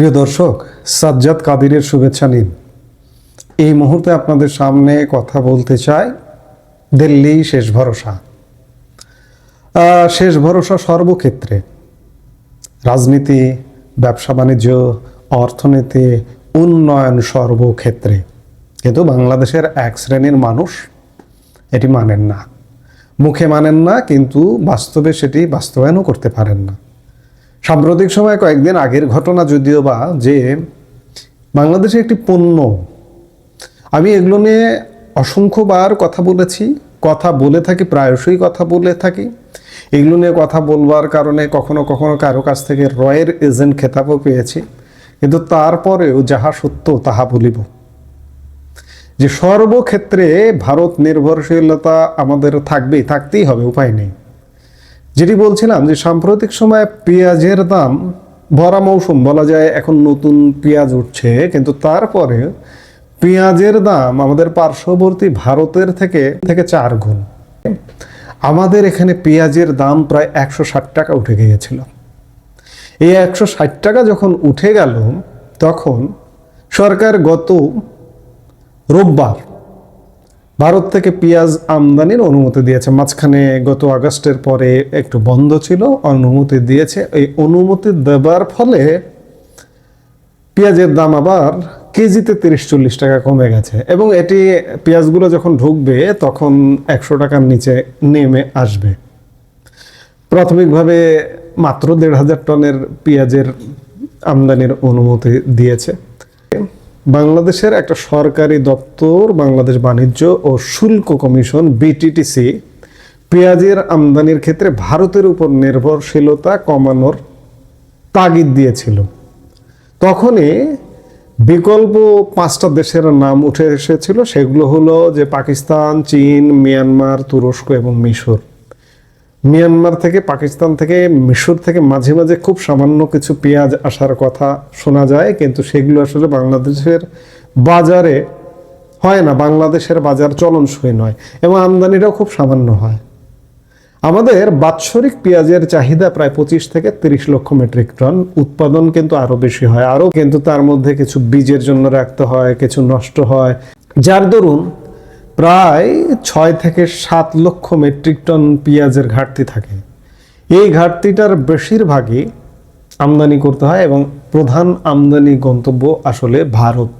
প্রিয় দর্শক, সাজ্জাদ কাদিরের শুভেচ্ছা নিন। এই মুহূর্তে আপনাদের সামনে কথা বলতে চাই দিল্লি শেষ ভরসা। শেষ ভরসা সর্বক্ষেত্রে। রাজনীতি, ব্যবসা বাণিজ্য, অর্থনীতি, উন্নয়ন সর্বক্ষেত্রে। কিন্তু বাংলাদেশের এক শ্রেণির মানুষ এটি মানেন না। মুখে মানেন না, কিন্তু বাস্তবে সেটি বাস্তবায়নও করতে পারেন না। সাম্প্রতিক সময় কয়েকদিন আগের ঘটনা যদিও বা যে বাংলাদেশে একটি পণ্য, আমি এগুলো নিয়ে অসংখ্যবার কথা বলেছি, কথা বলে থাকি, প্রায়শই কথা বলে থাকি। এগুলো নিয়ে কথা বলবার কারণে কখনো কখনো কারও কাছ থেকে রয়ের এজেন্ট খেতাবও পেয়েছি। কিন্তু তারপরেও যাহা সত্য, তাহা বলিব। যে সর্বক্ষেত্রে ভারত নির্ভরশীলতা আমাদের থাকবেই, থাকতেই হবে, উপায় নেই। যেটি বলছিলাম যে সাম্প্রতিক সময়ে পেঁয়াজের দাম ভরা মৌসুম বলা যায়, এখন নতুন পেঁয়াজ উঠছে। কিন্তু তারপরে পেঁয়াজের দাম আমাদের পার্শ্ববর্তী ভারতের থেকে থেকে চার গুণ। আমাদের এখানে পেঁয়াজের দাম প্রায় একশো ষাট টাকা উঠে গিয়েছিল। এই একশো ষাট টাকা যখন উঠে গেল, তখন সরকার গত রোববার ভারত থেকে পেঁয়াজ আমদানির অনুমতি দিয়েছে। মাঝখানে গত আগস্টের পরে একটু বন্ধ ছিল, অনুমতি দিয়েছে। এই অনুমতি দেবার ফলে পেঁয়াজের দাম আবার কেজিতে তিরিশ চল্লিশ টাকা কমে গেছে এবং এটি পেঁয়াজগুলো যখন ঢুকবে, তখন একশো টাকার নিচে নেমে আসবে। প্রাথমিকভাবে মাত্র দেড় হাজার টনের পেঁয়াজের আমদানির অনুমতি দিয়েছে। বাংলাদেশের একটা সরকারি দপ্তর, বাংলাদেশ বাণিজ্য ও শুল্ক কমিশন বিটিটিসি পেঁয়াজের আমদানির ক্ষেত্রে ভারতের উপর নির্ভরশীলতা কমানোর তাগিদ দিয়েছিল। তখনই বিকল্প পাঁচটা দেশের নাম উঠে এসেছিল, সেগুলো হলো যে পাকিস্তান, চীন, মিয়ানমার, তুরস্ক এবং মিশর। মিয়ানমার থেকে, পাকিস্তান থেকে, মিশর থেকে মাঝে মাঝে খুব সামান্য কিছু পেঁয়াজ আসার কথা শোনা যায়, কিন্তু সেগুলো আসলে বাংলাদেশের বাজারে হয় না, বাংলাদেশের বাজার চলনসই নয় এবং আমদানিটাও খুব সামান্য হয়। আমাদের বাৎসরিক পেঁয়াজের চাহিদা প্রায় পঁচিশ থেকে তিরিশ লক্ষ মেট্রিক টন, উৎপাদন কিন্তু আরও বেশি হয়, আরও কিন্তু তার মধ্যে কিছু বীজের জন্য রাখতে হয়, কিছু নষ্ট হয়। যার দরুন প্রায় ছয় থেকে সাত লক্ষ মেট্রিক টন পেঁয়াজের ঘাটতি থাকে। এই ঘাটতিটার বেশিরভাগই আমদানি করতে হয় এবং প্রধান আমদানি গন্তব্য আসলে ভারত।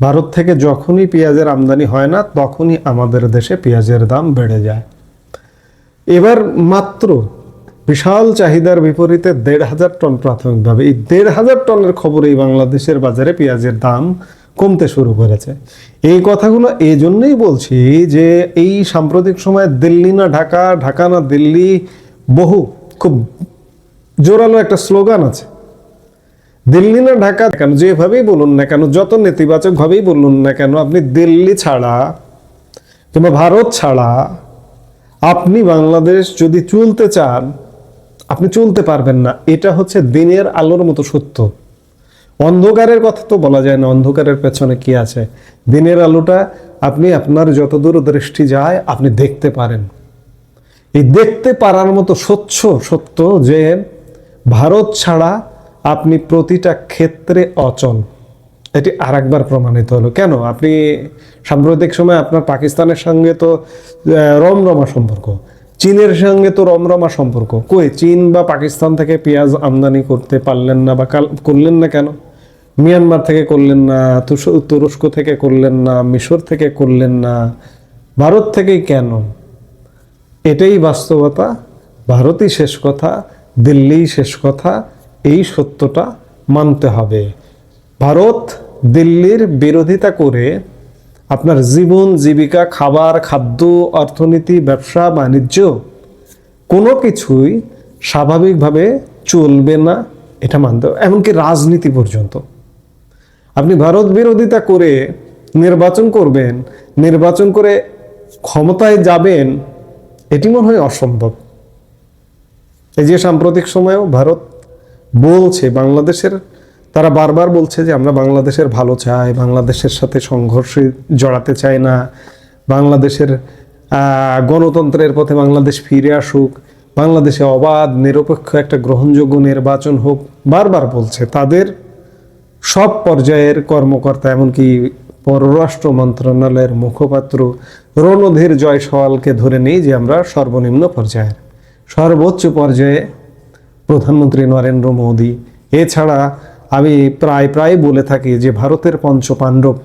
ভারত থেকে যখনই পেঁয়াজের আমদানি হয় না, তখনই আমাদের দেশে পেঁয়াজের দাম বেড়ে যায়। এবার মাত্র বিশাল চাহিদার বিপরীতে দেড় হাজার টন প্রাথমিকভাবে। এই দেড় হাজার টনের খবর এই বাংলাদেশের বাজারে পেঁয়াজের দাম কমতে শুরু করেছে। এই কথাগুলো এই জন্যই বলছি যে এই সাম্প্রতিক সময়ে দিল্লি না ঢাকা ঢাকা না দিল্লি বহু খুব জোরালো একটা স্লোগান আছে। দিল্লি না ঢাকা কেন, যেভাবেই বলুন না কেন, যত নেতিবাচক ভাবেই বলুন না কেন, আপনি দিল্লি ছাড়া কিংবা ভারত ছাড়া আপনি বাংলাদেশ যদি চলতে চান, আপনি চলতে পারবেন না। এটা হচ্ছে দিনের আলোর মতো সত্য। অন্ধকারের কথা তো বলা যায় না, অন্ধকারের পেছনে কি আছে? দিনের আলোটা আপনি আপনার যত দূর দৃষ্টি যায়, আপনি দেখতে পারেন। এই দেখতে পারার মতো স্বচ্ছ সত্য যে ভারত ছাড়া আপনি প্রতিটা ক্ষেত্রে অচল। এটি আরেকবার প্রমাণিত হলো। কেন? আপনি সাম্প্রতিক সময় আপনার পাকিস্তানের সঙ্গে তো রমরমা সম্পর্ক। চীনের সঙ্গে তো রমরমা সম্পর্ক। কই, চীন বা পাকিস্তান থেকে পেঁয়াজ আমদানি করতে পারলেন না বা করলেন না কেন? মিয়ানমার থেকে করলেন না তুরস্ক থেকে করলেন না, মিশর থেকে করলেন না, ভারত থেকেই কেন? এটাই বাস্তবতা, ভারতই শেষ কথা, দিল্লিই শেষ কথা, এই সত্যটা মানতে হবে। ভারত দিল্লির বিরোধিতা করে আপনার জীবন, জীবিকা, খাবার, খাদ্য, অর্থনীতি, ব্যবসা, বাণিজ্য, কোনো কিছুই স্বাভাবিকভাবে চলবে না, এটা মানতে এমনকি রাজনীতি পর্যন্ত। আপনি ভারত বিরোধিতা করে নির্বাচন করবেন, নির্বাচন করে ক্ষমতায় যাবেন, এটি মনে হয় অসম্ভব। এই যে সাম্প্রতিক সময়েও ভারত বলছে বাংলাদেশের তারা বারবার বলছে যে আমরা বাংলাদেশের ভালো চাই, বাংলাদেশের সাথে সংঘর্ষে জড়াতে চাই না, বাংলাদেশের গণতন্ত্রের পথে বাংলাদেশ ফিরে আসুক, বাংলাদেশে অবাধ, নিরপেক্ষ একটা গ্রহণযোগ্য নির্বাচন হোক, বারবার বলছে। তাদের সব পর্যায়ের কর্মকর্তা, এমনকি পররাষ্ট্র মন্ত্রণালয়ের মুখপাত্র রণধীর জয়সওয়ালকে ধরে নেই যে আমরা সর্বনিম্ন পর্যায়ের। সর্বোচ্চ পর্যায়ে প্রধানমন্ত্রী নরেন্দ্র মোদী। এছাড়া আমি প্রায় প্রায় বলে থাকি যে ভারতের পঞ্চপাণ্ডব।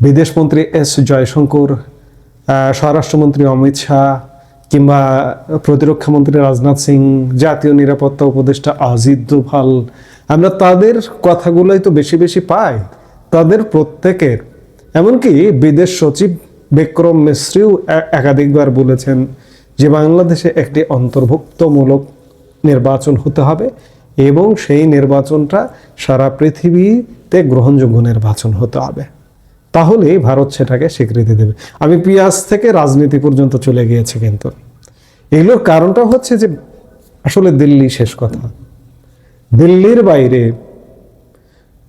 বিদেশমন্ত্রী এস জয়শঙ্কর স্বরাষ্ট্রমন্ত্রী অমিত শাহ কিংবা প্রতিরক্ষামন্ত্রী রাজনাথ সিং, জাতীয় নিরাপত্তা উপদেষ্টা আজিদ দোভাল, আমরা তাদের কথাগুলোই তো বেশি বেশি পাই। তাদের প্রত্যেকের। এমনকি বিদেশ সচিব বিক্রম মিশ্রিও একাধিকবার বলেছেন যে বাংলাদেশে একটি অন্তর্ভুক্তমূলক নির্বাচন হতে হবে। এবং সেই নির্বাচনটা সারা পৃথিবীতে গ্রহণযোগ্য নির্বাচন হতে হবে। তাহলেই ভারত সেটাকে স্বীকৃতি দেবে। আমি পিয়াজ থেকে রাজনীতি পর্যন্ত চলে গিয়েছি কিন্তু। এগুলোর কারণটা হচ্ছে যে আসলে দিল্লি শেষ কথা। দিল্লির বাইরে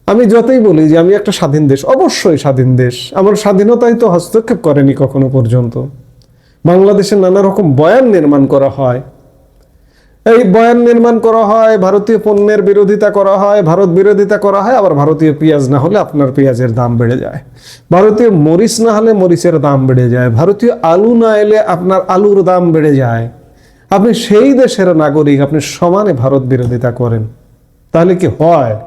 আমি যতই বলি যে আমি একটা স্বাধীন দেশ, অবশ্যই স্বাধীন দেশ। আমার স্বাধীনতায় তো হস্তক্ষেপ করেনি কখনো পর্যন্ত। বাংলাদেশে নানা রকম বয়ান নির্মাণ করা হয়। এই বয়ান নির্মাণ করা হয়, ভারতীয় পণ্যের বিরোধিতা করা হয়, ভারত বিরোধিতা করা হয়, আবার ভারতীয় পেঁয়াজ না হলে আপনার পেঁয়াজের দাম বেড়ে যায়। ভারতীয় মরিচ না হলে মরিচের দাম বেড়ে যায়। ভারতীয় আলু না এলে আপনার আলুর দাম বেড়ে যায়। আপনি সেই দেশের নাগরিক, আপনি সমানে ভারত বিরোধিতা করেন। তাহলে কি হয়?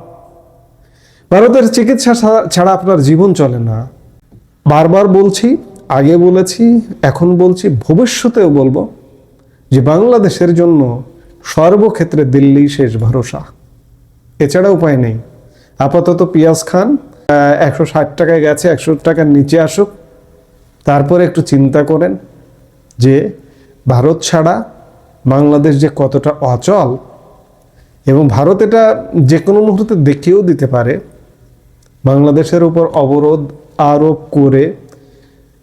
ভারতের চিকিৎসা ছাড়া- আপনার জীবন চলে না। বারবার বলছি, আগে বলেছি, এখন বলছি, ভবিষ্যতেও বলব যে বাংলাদেশের জন্য সর্বক্ষেত্রে দিল্লি শেষ ভরসা। এছাড়া উপায় নেই। আপাতত পিয়াজ খান একশো ষাট টাকায় গেছে, একশো টাকার নিচে আসুক। তারপরে একটু চিন্তা করেন যে ভারত ছাড়া বাংলাদেশ যে কতটা অচল এবং ভারত এটা যে কোনো মুহূর্তে দেখিয়েও দিতে পারে, বাংলাদেশের উপর অবরোধ আরোপ করে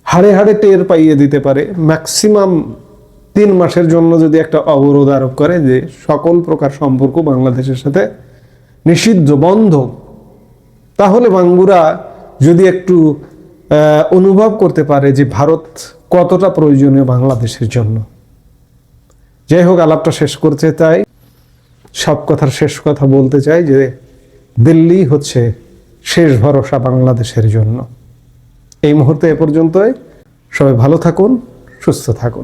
হাড়ে হাড়ে টের পাইয়ে দিতে পারে। ম্যাক্সিমাম তিন মাসের জন্য যদি একটা অবরোধ আরোপ করে যে সকল প্রকার সম্পর্ক বাংলাদেশের সাথে নিষিদ্ধ, বন্ধ, তাহলে বাঙ্গুরা যদি একটু অনুভব করতে পারে যে ভারত কতটা প্রয়োজনীয় বাংলাদেশের জন্য। যাই হোক, আলাপটা শেষ করতে চাই। সব কথার শেষ কথা বলতে চাই যে দিল্লি হচ্ছে শেষ ভরসা বাংলাদেশের জন্য। এই মুহূর্তে এ পর্যন্তই। সবাই ভালো থাকুন, সুস্থ থাকুন।